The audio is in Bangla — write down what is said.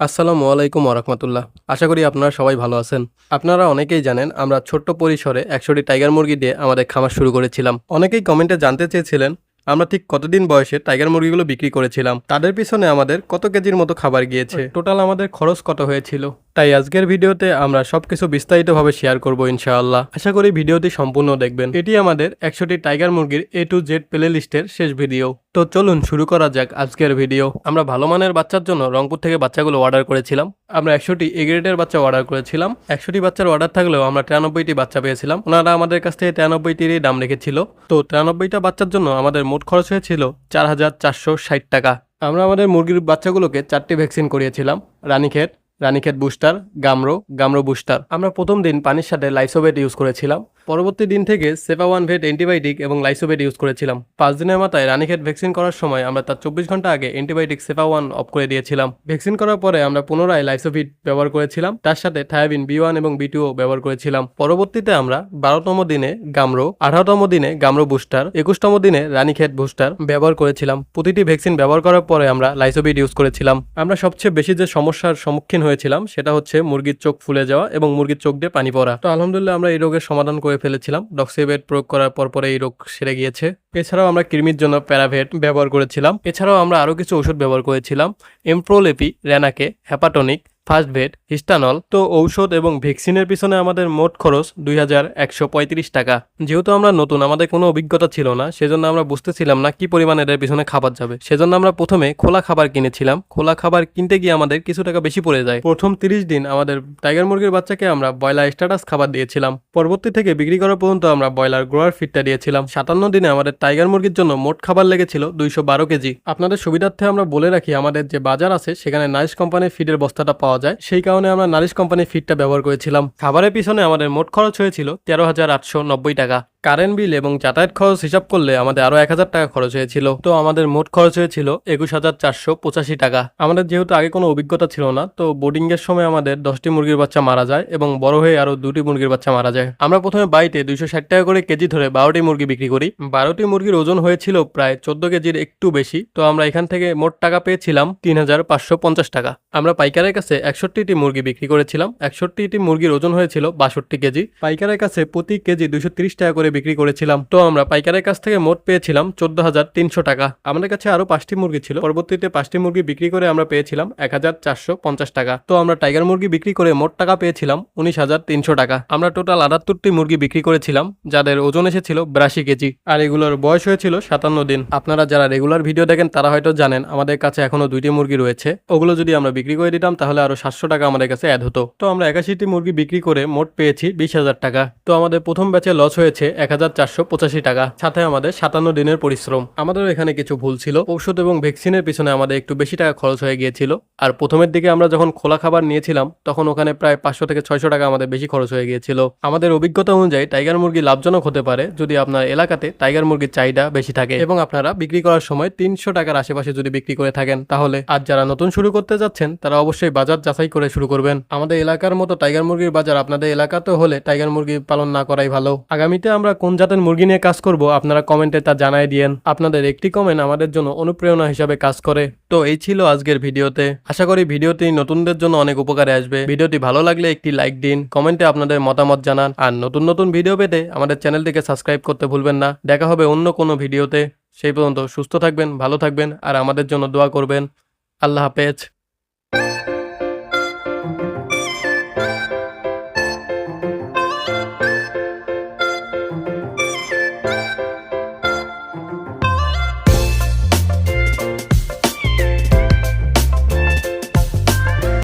আসসালামু আলাইকুম ওরহমতুল্লাহ আশা করি আপনারা সবাই ভালো আছেন। আপনারা অনেকেই জানেন, আমরা ছোট্ট পরিসরে একশোটি টাইগার মুরগি দিয়ে আমাদের খামার শুরু করেছিলাম। অনেকেই কমেন্টে জানতে চেয়েছিলেন, আমরা ঠিক কতদিন বয়সে টাইগার মুরগিগুলো বিক্রি করেছিলাম? তাদের পিছনে আমাদের কত কেজির মতো খাবার গিয়েছে? টোটাল আমাদের খরচ কত হয়েছিল? তাই আজকের ভিডিওতে আমরা সবকিছু বিস্তারিতভাবে শেয়ার করব ইনশাআল্লাহ। আশা করি ভিডিওটি সম্পূর্ণ দেখবেন। এটি আমাদের একশোটি টাইগার মুরগির এ টু জেড প্লে লিস্টের শেষ ভিডিও তো চলুন শুরু করা যাক আজকের ভিডিও আমরা ভালো মানের বাচ্চার জন্য রংপুর থেকে বাচ্চাগুলো অর্ডার করেছিলাম। আমরা একশোটি এ গ্রেডের বাচ্চা অর্ডার করেছিলাম। একশোটি বাচ্চার অর্ডার থাকলেও আমরা তিরানব্বইটি বাচ্চা পেয়েছিলাম। ওনারা আমাদের কাছ থেকে তিরানব্বইটিরই দাম রেখেছিল। তো তিরানব্বইটা বাচ্চার জন্য আমাদের মোট খরচ হয়েছিল চার হাজার চারশো ষাট টাকা। আমরা আমাদের মুরগির বাচ্চাগুলোকে চারটি ভ্যাকসিন করিয়েছিলাম। Ranikhet Ranikhet booster, Gumboro Gumboro booster. আমরা প্রথম দিন পানির সাথে লাইসোবেট ইউজ করেছিলাম। পরবর্তী দিন থেকে সেফা ওয়ান ভেট অ্যান্টিবায়োটিক এবং লাইসোবেট ইউজ করেছিলাম। পাঁচ দিনের মাথায় রানীক্ষেত ভ্যাকসিন করার সময় আমরা তার চব্বিশ ঘণ্টা আগে অ্যান্টিবায়োটিক সেপা ওয়ান অফ করে দিয়েছিলাম। ভ্যাকসিন করার পরে আমরা পুনরায় লাইসোভিট ব্যবহার করেছিলাম। তার সাথে থায়াবিন বি ওয়ান এবং বি টুও ব্যবহার করেছিলাম। পরবর্তীতে আমরা বারোতম দিনে গামরো, আঠারোতম দিনে গামরো বুস্টার, একুশতম দিনে রানীক্ষেত বুস্টার ব্যবহার করেছিলাম। প্রতিটি ভ্যাকসিন ব্যবহার করার পরে আমরা লাইসোভিট ইউজ করেছিলাম। আমরা সবচেয়ে বেশি যে সমস্যার সম্মুখীন হয়েছিলাম, সেটা হচ্ছে মুরগির চোখ ফুলে যাওয়া এবং মুরগির চোখ দিয়ে পানি পড়া। তো আলহামদুলিল্লাহ আমরা এই রোগের সমাধান করে ফেলেছিলাম। ডক্সিবেট প্রয়োগ করার পর পরে এই রোগ সেরে গিয়েছে। এছাড়াও আমরা কৃমির জন্য প্যারাভেট ব্যবহার করেছিলাম। এছাড়াও আমরা আরও কিছু ওষুধ ব্যবহার করেছিলাম। এমপ্রোলেপি রেনাকে হ্যাপাটনিক ফার্স্ট ভেট হিস্টানল তো ঔষধ এবং ভ্যাকসিনের পিছনে আমাদের মোট খরচ দুই হাজার একশো পঁয়ত্রিশ টাকা। যেহেতু আমরা নতুন, আমাদের কোনো অভিজ্ঞতা ছিল না, সেজন্য আমরা বুঝতেছিলাম না কি পরিমাণে এর পিছনে খাবার যাবে। সেজন্য আমরা প্রথমে খোলা খাবার কিনেছিলাম। খোলা খাবার কিনতে গিয়ে আমাদের কিছু টাকা বেশি পড়ে যায়। প্রথম তিরিশ দিন আমাদের টাইগার মুরগির বাচ্চাকে আমরা ব্রয়লার স্ট্যাটাস খাবার দিয়েছিলাম। পরবর্তী থেকে বিক্রি করা পর্যন্ত আমরা ব্রয়লার গ্রোয়ার ফিডটা দিয়েছিলাম। সাতান্ন দিনে আমাদের টাইগার মুরগির জন্য মোট খাবার লেগেছিল দুইশো বারো কেজি। আপনাদের সুবিধার্থে আমরা বলে রাখি, আমাদের যে বাজার আছে, সেখানে নাইস কোম্পানির ফিডের বস্তাটা পাওয়া যায়। সেই কারণে আমরা নারিশ কোম্পানির ফিডটা ব্যবহার করেছিলাম। খাবারের পিছনে আমাদের মোট খরচ হয়েছিল তেরো হাজার আটশো নব্বই টাকা। কারেন্ট বিল এবং যাতায়াত খরচ হিসাব করলে আমাদের আরও এক হাজার টাকা খরচ হয়েছিল। তো আমাদের মোট খরচ হয়েছিল একুশ হাজার চারশো পঁচাশি টাকা। আমাদের যেহেতু আগে কোনো অভিজ্ঞতা ছিল না, তো বোর্ডিং এর সময় আমাদের দশটি মুরগির বাচ্চা মারা যায় এবং বড় হয়ে আরও দুটি মুরগির বাচ্চা মারা যায়। আমরা প্রথমে বাড়িতে দুইশো ষাট টাকা করে কেজি ধরে বারোটি মুরগি বিক্রি করি। বারোটি মুরগির ওজন হয়েছিল প্রায় চোদ্দ কেজির একটু বেশি। তো আমরা এখান থেকে মোট টাকা পেয়েছিলাম তিন হাজার পাঁচশো পঞ্চাশ টাকা। আমরা পাইকারের কাছে একষট্টিটি মুরগি বিক্রি করেছিলাম। একষট্টিটি মুরগির ওজন হয়েছিল বাষট্টি কেজি। পাইকারের কাছে প্রতি কেজি দুইশো তিরিশ টাকা করে বিক্রি করেছিলাম। তো আমরা পাইকারের কাছ থেকে মোট পেয়েছিলাম চোদ্দ হাজার তিনশো টাকা। আমাদের কাছে আরও পাঁচটি মুরগি ছিল। পরবর্তীতে পাঁচটি মুরগি বিক্রি করে আমরা পেয়েছিলাম এক হাজার চারশো পঞ্চাশ টাকা। তো আমরা টাইগার মুরগি বিক্রি করে মোট টাকা পেয়েছিলাম উনিশ হাজার তিনশো টাকা। আমরা টোটাল আটাত্তরটি মুরগি বিক্রি করেছিলাম, যাদের ওজন এসেছিল বিরাশি কেজি। আর এগুলোর বয়স হয়েছিল সাতান্ন দিন। আপনারা যারা রেগুলার ভিডিও দেখেন, তারা হয়তো জানেন, আমাদের কাছে এখনও দুইটি মুরগি রয়েছে। ওগুলো যদি আমরা বিক্রি করে দিতাম, তাহলে আরও সাতশো টাকা আমাদের কাছে অ্যাড হতো। তো আমরা একাশিটি মুরগি বিক্রি করে মোট পেয়েছি বিশ হাজার টাকা। তো আমাদের প্রথম ব্যাচে লস হয়েছে এক হাজার চারশো পঁচাশি টাকা। সাথে আমাদের সাতান্ন দিনের পরিশ্রম। আমাদের এখানে কিছু ভুল ছিল। ঔষধ এবং ভ্যাকসিনের পিছনে আমাদের একটু বেশি টাকা খরচ হয়ে গিয়েছিল। আর প্রথমের দিকে আমরা যখন খোলা খাবার নিয়েছিলাম, তখন ওখানে প্রায় পাঁচশো থেকে ছয়শো টাকা আমাদের বেশি খরচ হয়ে গিয়েছিল। আমাদের অভিজ্ঞতা অনুযায়ী টাইগার মুরগি লাভজনক হতে পারে যদি আপনার এলাকাতে টাইগার মুরগির চাহিদা বেশি থাকে এবং আপনারা বিক্রি করার সময় তিনশো টাকার আশেপাশে যদি বিক্রি করে থাকেন, তাহলে আর যারা নতুন শুরু করতে যাচ্ছেন, তারা অবশ্যই বাজার যাচাই করে শুরু করবেন। আমাদের এলাকার মতো টাইগার মুরগির বাজার আপনাদের এলাকাতে হলে টাইগার মুরগি পালন না করাই ভালো। আগামীতে আমরা কোন জাতের মুরগি নিয়ে কাজ করব, আপনারা কমেন্টে তা জানাই দিয়েন। আপনাদের একটি কমেন্ট আমাদের জন্য অনুপ্রেরণা হিসাবে কাজ করে। তো এই ছিল আজকের ভিডিওতে। আশা করি ভিডিওটি নতুনদের জন্য অনেক উপকারে আসবে। ভিডিওটি ভালো লাগলে একটি লাইক দিন, কমেন্টে আপনাদের মতামত জানান। আর নতুন নতুন ভিডিও পেতে আমাদের চ্যানেলটিকে সাবস্ক্রাইব করতে ভুলবেন না। দেখা হবে অন্য কোনো ভিডিওতে। সেই পর্যন্ত সুস্থ থাকবেন, ভালো থাকবেন, আর আমাদের জন্য দোয়া করবেন। আল্লাহ হাফেজ।